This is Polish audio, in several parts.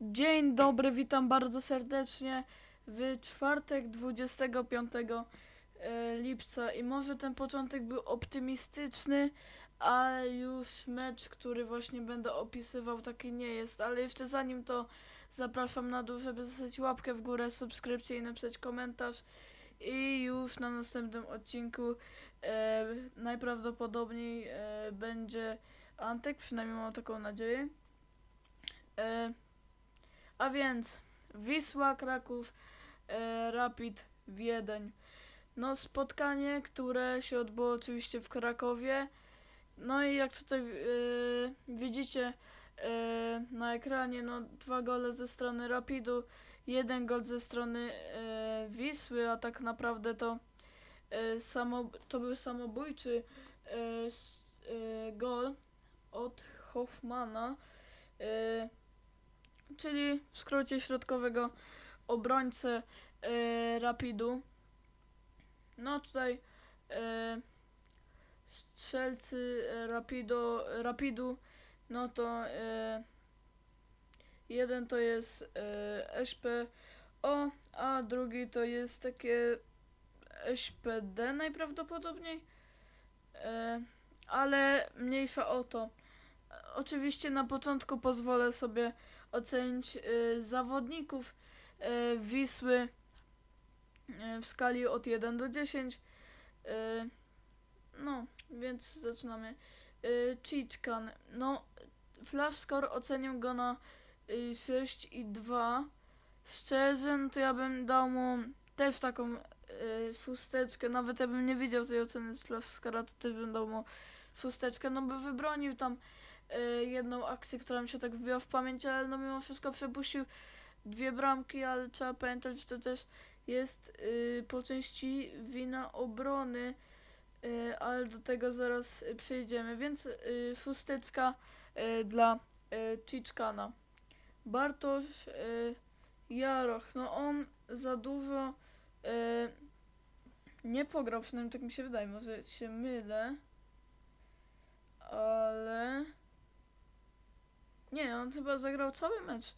Dzień dobry, witam bardzo serdecznie w czwartek 25 e, lipca. I może ten początek był optymistyczny, a już mecz, który właśnie będę opisywał, taki nie jest, ale jeszcze zanim to zapraszam na dół, żeby zostawić łapkę w górę, subskrypcję i napisać komentarz. I już na następnym odcinku e, najprawdopodobniej e, będzie Antek, przynajmniej mam taką nadzieję. E, a więc Wisła Kraków, e, Rapid Wiedeń. No spotkanie, które się odbyło oczywiście w Krakowie. No i jak tutaj e, widzicie e, na ekranie, no dwa gole ze strony Rapidu, jeden gol ze strony e, Wisły, a tak naprawdę to e, samo, to był samobójczy e, e, gol od Hoffmana. E, czyli w skrócie środkowego obrońcę e, Rapidu. No tutaj e, strzelcy e, Rapido, Rapidu, no to e, jeden to jest e, SPO, a drugi to jest takie SPD najprawdopodobniej. E, ale mniejsza o to. Oczywiście na początku pozwolę sobie ocenić y, zawodników y, Wisły y, w skali od 1 do 10. Y, no, więc zaczynamy. Chichkan. No, Flash Score oceniam go na y, 6 i 2. Szczerze, no to ja bym dał mu też taką szósteczkę. Nawet ja bym nie widział tej oceny z Flash Score'a, to też bym dał mu szósteczkę, no by wybronił tam jedną akcję, która mi się tak wbiła w pamięć, ale no mimo wszystko przepuścił dwie bramki, ale trzeba pamiętać, że to też jest y, po części wina obrony, y, ale do tego zaraz y, przejdziemy, więc y, szósteczka y, dla y, Chiczkana. Bartosz y, Jaroch, no on za dużo y, nie pograł, przynajmniej tak mi się wydaje, może się mylę, ale... Nie, on chyba zagrał cały mecz.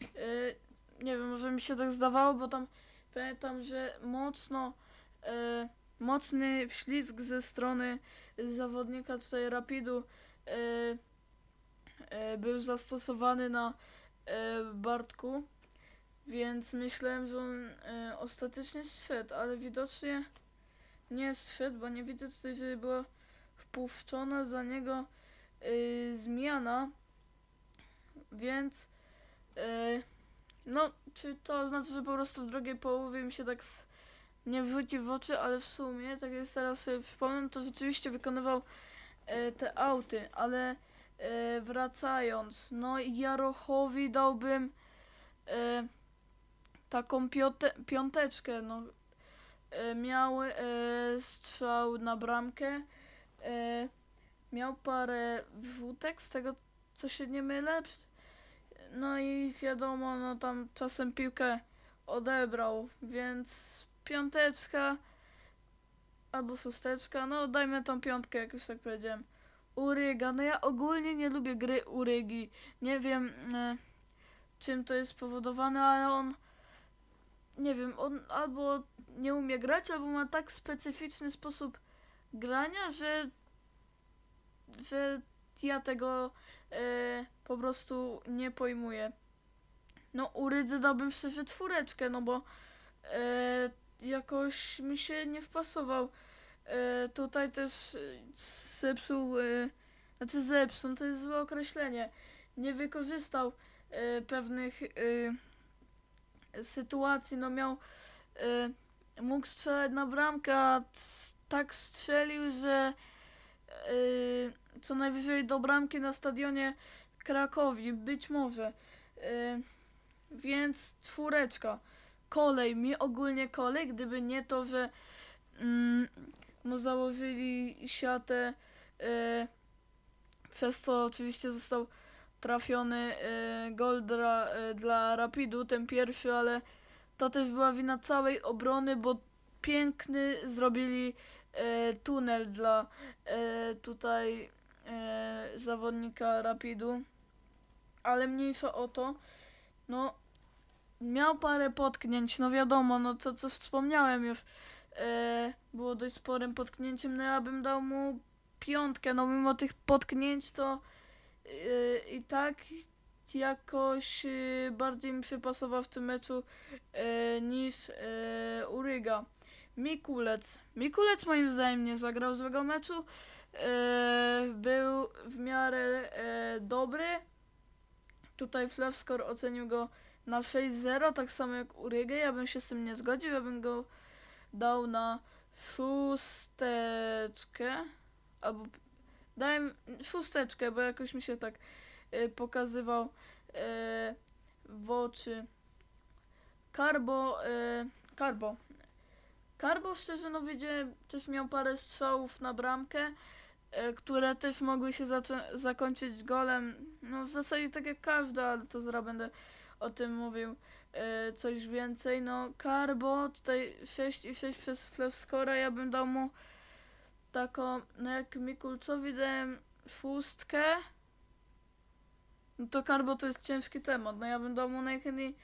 Yy, nie wiem, może mi się tak zdawało, bo tam pamiętam, że mocno yy, mocny wślizg ze strony zawodnika tutaj Rapidu yy, yy, był zastosowany na yy, Bartku, więc myślałem, że on yy, ostatecznie zszedł, ale widocznie nie zszedł, bo nie widzę tutaj, żeby była wpuszczona za niego yy, zmiana. Więc yy, no, czy to znaczy, że po prostu w drugiej połowie mi się tak nie wrzuci w oczy, ale w sumie, tak jak teraz sobie przypomnę, to rzeczywiście wykonywał e, te auty, ale e, wracając, no Jarochowi dałbym e, taką piąte, piąteczkę, no. E, miał e, strzał na bramkę, e, miał parę wrzutek, z tego co się nie mylę, no i wiadomo, no tam czasem piłkę odebrał, więc piąteczka albo szósteczka, no dajmy tą piątkę, jak już tak powiedziałem. Uryga, no ja ogólnie nie lubię gry Urygi. Nie wiem e, czym to jest spowodowane, ale on nie wiem, on albo nie umie grać, albo ma tak specyficzny sposób grania, że że ja tego e, po prostu nie pojmuję. No, u Rydzy dałbym szczerze czwóreczkę, no bo e, jakoś mi się nie wpasował. E, tutaj też e, zepsuł, e, znaczy zepsuł, no to jest złe określenie. Nie wykorzystał e, pewnych e, sytuacji, no miał, e, mógł strzelać na bramkę, a tak strzelił, że e, co najwyżej do bramki na stadionie Krakowi, być może. E, więc czwóreczka. Kolej, mi ogólnie kolej, gdyby nie to, że mm, mu założyli siatę, e, przez co oczywiście został trafiony e, gol dla, e, dla Rapidu, ten pierwszy, ale to też była wina całej obrony, bo piękny zrobili e, tunel dla e, tutaj e, zawodnika Rapidu, ale mniejsza o to. no miał parę potknięć, no wiadomo, no to co wspomniałem już, e, było dość sporym potknięciem, no ja bym dał mu piątkę, no mimo tych potknięć to e, i tak jakoś e, bardziej mi przypasował w tym meczu e, niż e, Uryga. Mikulec. Mikulec moim zdaniem nie zagrał złego meczu. E, był w miarę e, dobry. Tutaj Flewscore ocenił go na 6-0, tak samo jak Urygę. Ja bym się z tym nie zgodził, ja bym go dał na szósteczkę. Albo dałem szósteczkę, bo jakoś mi się tak e, pokazywał e, w oczy. Karbo, e, Karbo. Karbo szczerze no widziałem, też miał parę strzałów na bramkę, które też mogły się zakończyć golem. No w zasadzie tak jak każda, ale to zaraz będę o tym mówił e, coś więcej. No Karbo tutaj 6 i 6 przez Flewskora, ja bym dał mu taką, no jak Mikulcowi dałem szóstkę, no to Karbo to jest ciężki temat, no ja bym dał mu najchętniej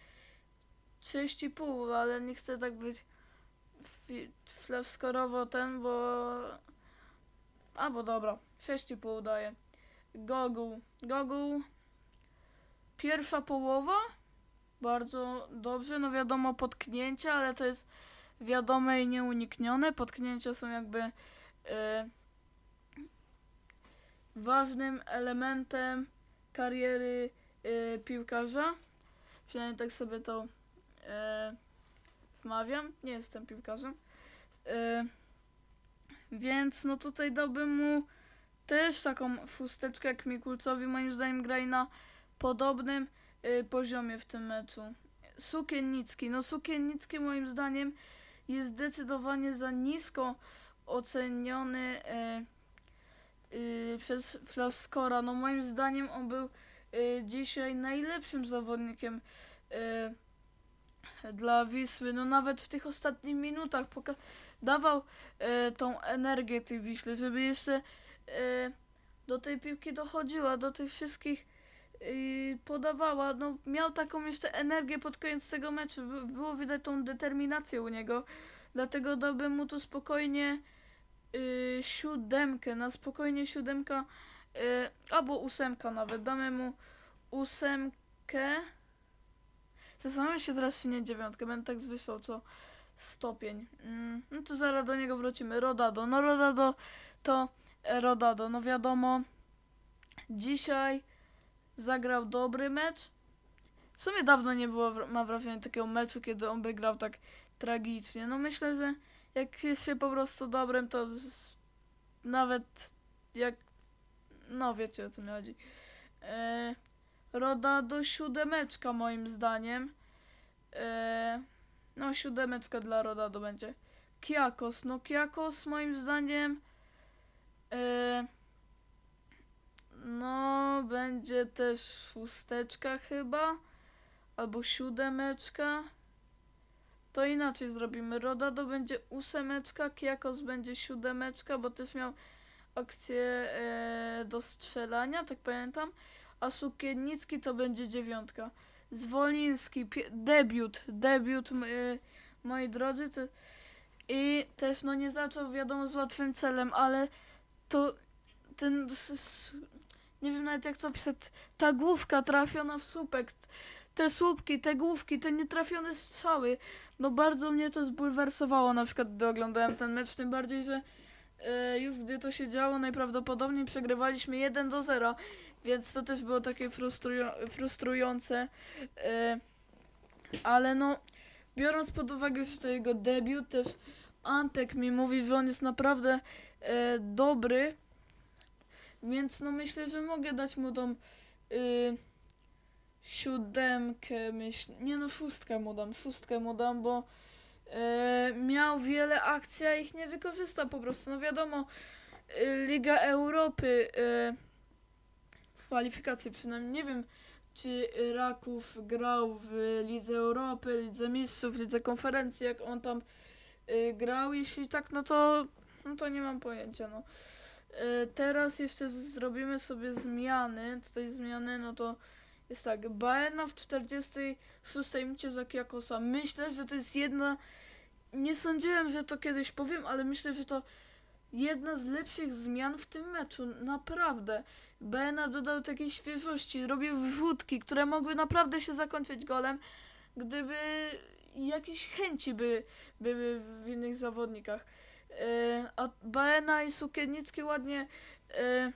6,5, ale nie chcę tak być flewskorowo ten, bo... A, bo dobra, 6,5 daję. Gogul. Gogul. Pierwsza połowa. Bardzo dobrze, no wiadomo potknięcia, ale to jest wiadome i nieuniknione. Potknięcia są jakby e, ważnym elementem kariery e, piłkarza. Przynajmniej tak sobie to e, wmawiam. Nie jestem piłkarzem. E, więc no tutaj dałbym mu też taką szósteczkę jak Mikulcowi. Moim zdaniem grali na podobnym e, poziomie w tym meczu. Sukiennicki. No Sukiennicki moim zdaniem jest zdecydowanie za nisko oceniony e, y, przez Flaskora. No moim zdaniem on był y, dzisiaj najlepszym zawodnikiem y, dla Wisły. No nawet w tych ostatnich minutach dawał e, tą energię tej Wiśle, żeby jeszcze e, do tej piłki dochodziła, do tych wszystkich e, podawała. No miał taką jeszcze energię pod koniec tego meczu. By- Było widać tą determinację u niego. Dlatego dałbym mu tu spokojnie y, siódemkę, na spokojnie siódemka, y, albo ósemka nawet. Damy mu ósemkę. Zastanawiam się teraz, czy nie dziewiątkę. Będę tak wysłał co stopień. Mm, no to zaraz do niego wrócimy. Rodado. No Rodado to e, Rodado. No wiadomo, dzisiaj zagrał dobry mecz. W sumie dawno nie było, mam wrażenie, takiego meczu, kiedy on by grał tak tragicznie. No myślę, że jak jest się po prostu dobrym, to nawet jak... No wiecie o co mi chodzi. E, Rodado siódemeczka moim zdaniem. E, no siódemeczka dla Rodado będzie. Kiakos, no Kiakos moim zdaniem e, no będzie też szósteczka chyba albo siódemeczka. To inaczej zrobimy. Rodado będzie ósemeczka, Kiakos będzie siódemeczka, bo też miał akcję e, do strzelania, tak pamiętam. A Sukiennicki to będzie dziewiątka. Zwoliński, debiut, debiut, e, moi drodzy. To, I też no nie zaczął wiadomo z łatwym celem, ale to ten, nie wiem nawet jak to opisać, ta główka trafiona w słupek, te słupki, te główki, te nietrafione strzały, no bardzo mnie to zbulwersowało na przykład gdy oglądałem ten mecz, tym bardziej, że e, już gdy to się działo najprawdopodobniej przegrywaliśmy 1 do 0, więc to też było takie frustrują- frustrujące, e, ale no biorąc pod uwagę, że to jego debiut, też Antek mi mówi, że on jest naprawdę e, dobry, więc no myślę, że mogę dać mu tą y, siódemkę, myślę. Nie no, szóstkę mu dam, szóstkę mu dam, bo e, miał wiele akcji, a ich nie wykorzystał po prostu. No wiadomo, y, Liga Europy w kwalifikacji przynajmniej, nie wiem, czy Raków grał w Lidze Europy, Lidze Mistrzów, Lidze Konferencji, jak on tam y, grał. Jeśli tak, no to, no to nie mam pojęcia, no. E, Teraz jeszcze zrobimy sobie zmiany. Tutaj zmiany, no to jest tak, Baena w 46 minucie za Kiakosa. Myślę, że to jest jedna, nie sądziłem, że to kiedyś powiem, ale myślę, że to jedna z lepszych zmian w tym meczu, naprawdę. Baena dodał takiej świeżości, robił wrzutki, które mogły naprawdę się zakończyć golem, gdyby jakieś chęci by, były w innych zawodnikach. E, a Baena i Sukiennicki ładnie e,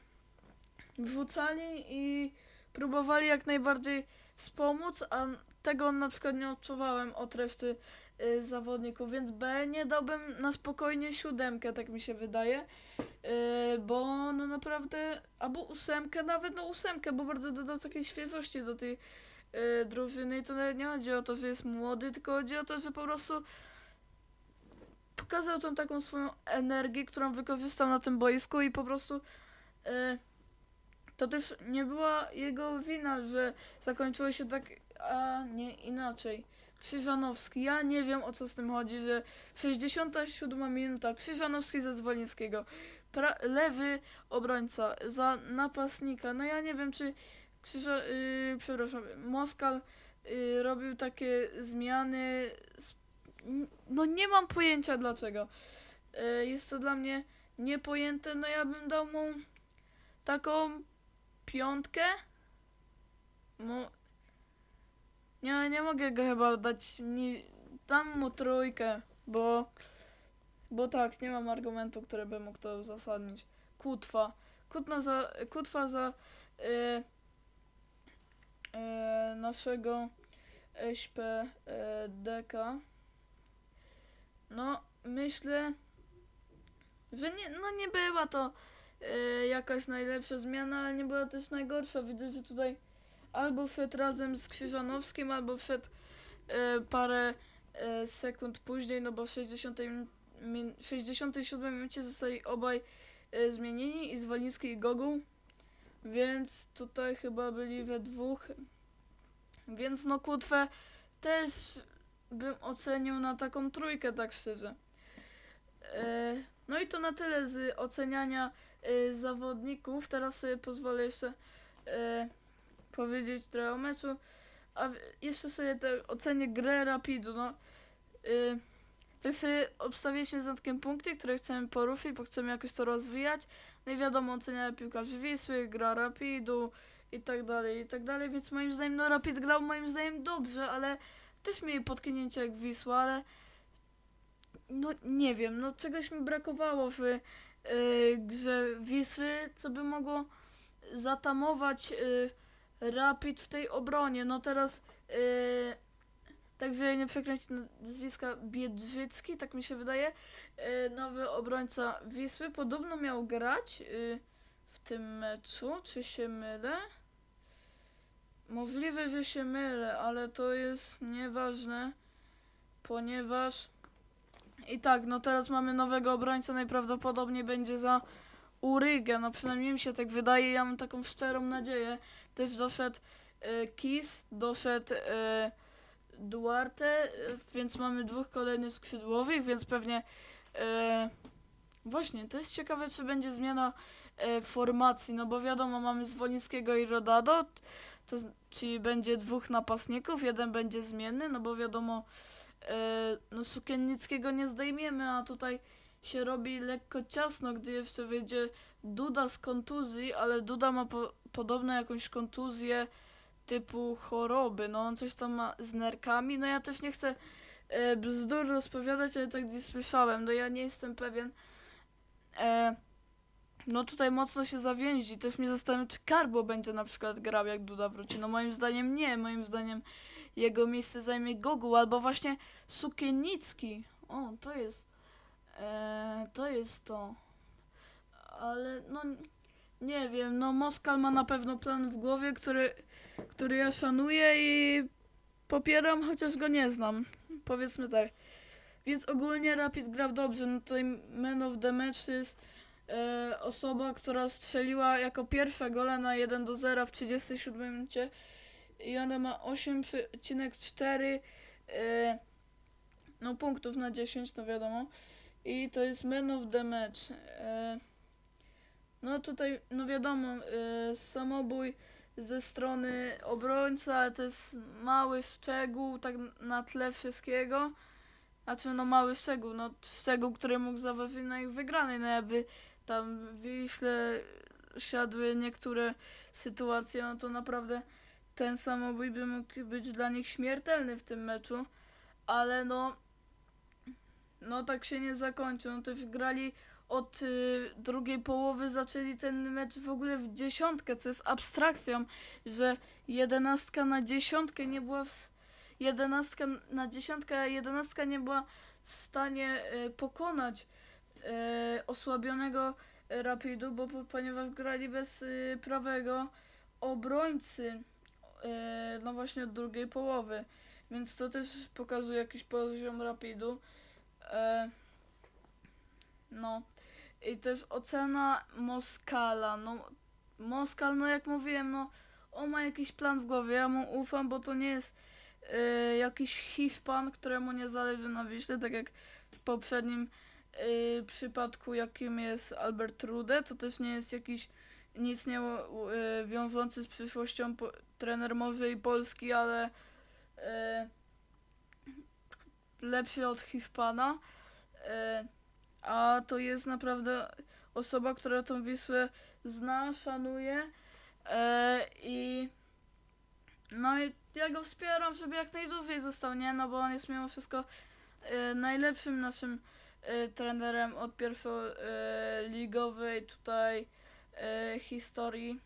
wrzucali i próbowali jak najbardziej wspomóc, a tego na przykład nie odczuwałem od reszty zawodników, więc B nie dałbym na spokojnie siódemkę, tak mi się wydaje, e, bo no naprawdę, albo ósemkę, nawet no ósemkę, bo bardzo dodał takiej świeżości do tej e, drużyny i to nawet nie chodzi o to, że jest młody, tylko chodzi o to, że po prostu pokazał tą taką swoją energię, którą wykorzystał na tym boisku i po prostu to też nie była jego wina, że zakończyło się tak, a nie inaczej. Krzyżanowski, ja nie wiem o co z tym chodzi, że 67 minuta, Krzyżanowski ze Zwolińskiego, pra- lewy obrońca za napastnika, no ja nie wiem czy Krzyża, yy, przepraszam, Moskal yy, robił takie zmiany, no nie mam pojęcia dlaczego. Yy, jest to dla mnie niepojęte, no ja bym dał mu taką piątkę. No. Nie, nie mogę go chyba dać. Nie, dam mu trójkę, bo. Bo tak, nie mam argumentu, który by mógł to uzasadnić. Kutwa. Kutna za, kutwa za e, e, naszego SPDK. No, myślę, że nie, no nie była to e, jakaś najlepsza zmiana, ale nie była też najgorsza. Widzę, że tutaj albo wszedł razem z Krzyżanowskim, albo wszedł e, parę e, sekund później, no bo w 60 min, min, 67 minucie zostali obaj e, zmienieni i Zwoliński i Goguł, więc tutaj chyba byli we dwóch. Więc no Kutwę też bym ocenił na taką trójkę, tak szczerze. E, no i to na tyle z oceniania e, zawodników. Teraz sobie pozwolę jeszcze e, powiedzieć trochę o meczu. A jeszcze sobie te ocenię grę Rapidu. No, y, tak sobie obstawialiśmy z Natkiem punkty, które chcemy poruszyć, bo chcemy jakoś to rozwijać. No i wiadomo, oceniania piłkarzy Wisły, gra Rapidu i tak dalej, i tak dalej. Więc moim zdaniem, no Rapid grał moim zdaniem dobrze, ale też mieli potknięcia jak Wisła, ale no nie wiem, no czegoś mi brakowało w y, grze Wisły, co by mogło zatamować y, Rapid w tej obronie. No teraz y, także nie przekręcić nazwiska Biedrzycki, tak mi się wydaje. y, nowy obrońca Wisły podobno miał grać y, w tym meczu, czy się mylę? Możliwe, że się mylę, ale to jest nieważne, ponieważ i tak, no teraz mamy nowego obrońcę, najprawdopodobniej będzie za Urygę, no przynajmniej mi się tak wydaje, ja mam taką szczerą nadzieję. Też doszedł e, Kis, doszedł e, Duarte, e, więc mamy dwóch kolejnych skrzydłowych, więc pewnie e, właśnie, to jest ciekawe, czy będzie zmiana e, formacji, no bo wiadomo, mamy Zwolińskiego i Rodado, to, czyli będzie dwóch napastników, jeden będzie zmienny, no bo wiadomo, e, no Sukiennickiego nie zdejmiemy, a tutaj się robi lekko ciasno, gdy jeszcze wyjdzie Duda z kontuzji, ale Duda ma po, podobno jakąś kontuzję typu choroby, no on coś tam ma z nerkami, no ja też nie chcę e, bzdur rozpowiadać, ale tak gdzieś słyszałem, no ja nie jestem pewien. E, no tutaj mocno się zawięzi, też mnie zastanawiam, czy Karbo będzie na przykład grał jak Duda wróci, no moim zdaniem nie, moim zdaniem jego miejsce zajmie Gogu, albo właśnie Sukiennicki, o to jest Eee, to jest to. Ale no nie wiem, no Moskal ma na pewno plan w głowie, który, który ja szanuję i popieram, chociaż go nie znam. Powiedzmy tak. Więc ogólnie Rapid grał dobrze. No tutaj man of the match jest e, osoba, która strzeliła jako pierwsza gola na 1 do 0 w 37 minucie i ona ma 8,4 e, no punktów na 10, no wiadomo. I to jest Man of the Match. E, no tutaj, no wiadomo, e, samobój ze strony obrońcy, ale to jest mały szczegół tak na tle wszystkiego. Znaczy no mały szczegół, no szczegół, który mógł zaważyć na ich wygranej, no jakby tam w Wiśle siadły niektóre sytuacje, no to naprawdę ten samobój by mógł być dla nich śmiertelny w tym meczu, ale no no tak się nie zakończył, no też grali od y, drugiej połowy zaczęli ten mecz w ogóle w dziesiątkę, co jest abstrakcją, że jedenastka na dziesiątkę nie była w, jedenastka na dziesiątkę, jedenastka nie była w stanie y, pokonać y, osłabionego Rapidu, bo po- ponieważ grali bez y, prawego obrońcy, y, no właśnie od drugiej połowy, więc to też pokazuje jakiś poziom Rapidu. E, no. I też ocena Moskala, no Moskal, no jak mówiłem, no on ma jakiś plan w głowie, ja mu ufam, bo to nie jest y, jakiś Hiszpan, któremu nie zależy na Wiśle, tak jak w poprzednim y, przypadku, jakim jest Albert Rude, to też nie jest jakiś nic nie y, wiążący z przyszłością po, trener może i Polski, ale y, lepszy od Hiszpana. Y, a to jest naprawdę osoba, która tą Wisłę zna, szanuje e, i no i ja go wspieram, żeby jak najdłużej został, nie? No bo on jest mimo wszystko e, najlepszym naszym e, trenerem od pierwszoligowej tutaj e, historii.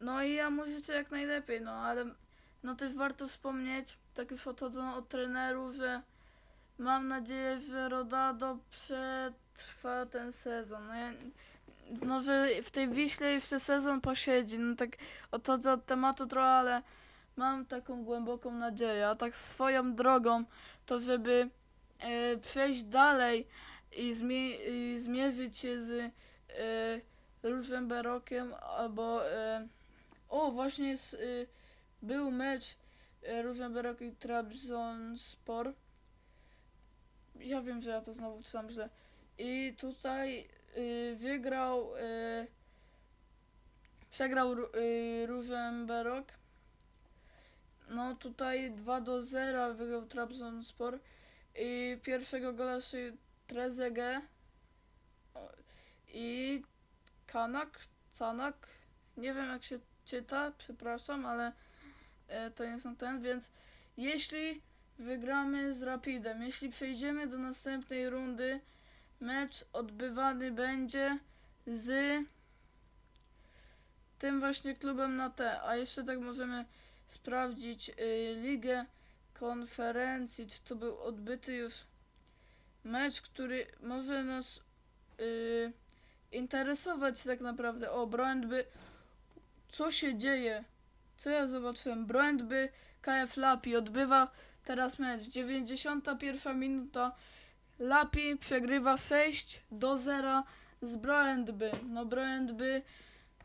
No i ja mu życzę jak najlepiej, no ale no też warto wspomnieć, tak już odchodząc od trenerów, że Mam nadzieję, że Rodado przetrwa ten sezon. No, ja, no że w tej Wiśle jeszcze sezon posiedzi. No tak odchodzę od tematu trochę, ale mam taką głęboką nadzieję. A tak swoją drogą, to żeby e, przejść dalej i, i zmierzyć się z e, Różem Berokiem albo e, o właśnie jest, był mecz e, Różem Berok i Trabzonspor ja wiem, że ja to znowu czytam źle. I tutaj y, wygrał, y, przegrał y, Różemberok. No tutaj 2 do 0 wygrał Trabzonspor. I pierwszego gola strzelił Trezeguet O, i Kanak, Canak. Nie wiem jak się czyta, przepraszam, ale e, to nie są ten, więc jeśli wygramy z Rapidem. Jeśli przejdziemy do następnej rundy, mecz odbywany będzie z tym właśnie klubem na T. A jeszcze tak możemy sprawdzić y, ligę konferencji, czy to był odbyty już mecz, który może nas y, interesować tak naprawdę. O, Brandby, co się dzieje? Co ja zobaczyłem? Brandby KF Lapi odbywa Teraz mecz, 91 minuta. Lapi przegrywa 6 do 0 z Brandby. No Brandby,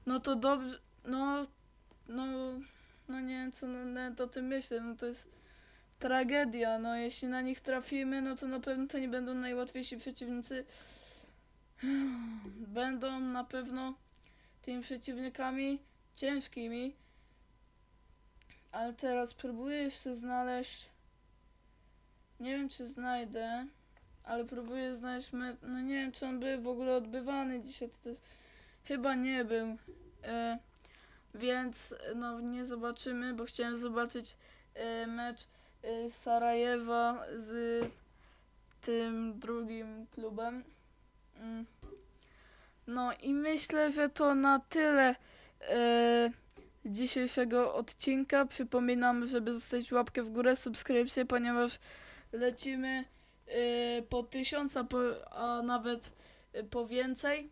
no to dobrze, no, no, no nie wiem co nawet o tym myślę, no to jest tragedia, no jeśli na nich trafimy, no to na pewno to nie będą najłatwiejsi przeciwnicy. Będą na pewno tymi przeciwnikami ciężkimi. Ale teraz próbuję jeszcze znaleźć nie wiem, czy znajdę, ale próbuję znaleźć. Me... No nie wiem, czy on był w ogóle odbywany dzisiaj. To też chyba nie był. E, więc no nie zobaczymy, bo chciałem zobaczyć e, mecz e, Sarajewa z tym drugim klubem. Mm. No i myślę, że to na tyle e, dzisiejszego odcinka. Przypominam, żeby zostawić łapkę w górę, subskrypcję, ponieważ lecimy y, po tysiąca, po, a nawet y, po więcej.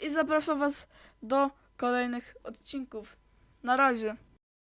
I zapraszam Was do kolejnych odcinków. Na razie.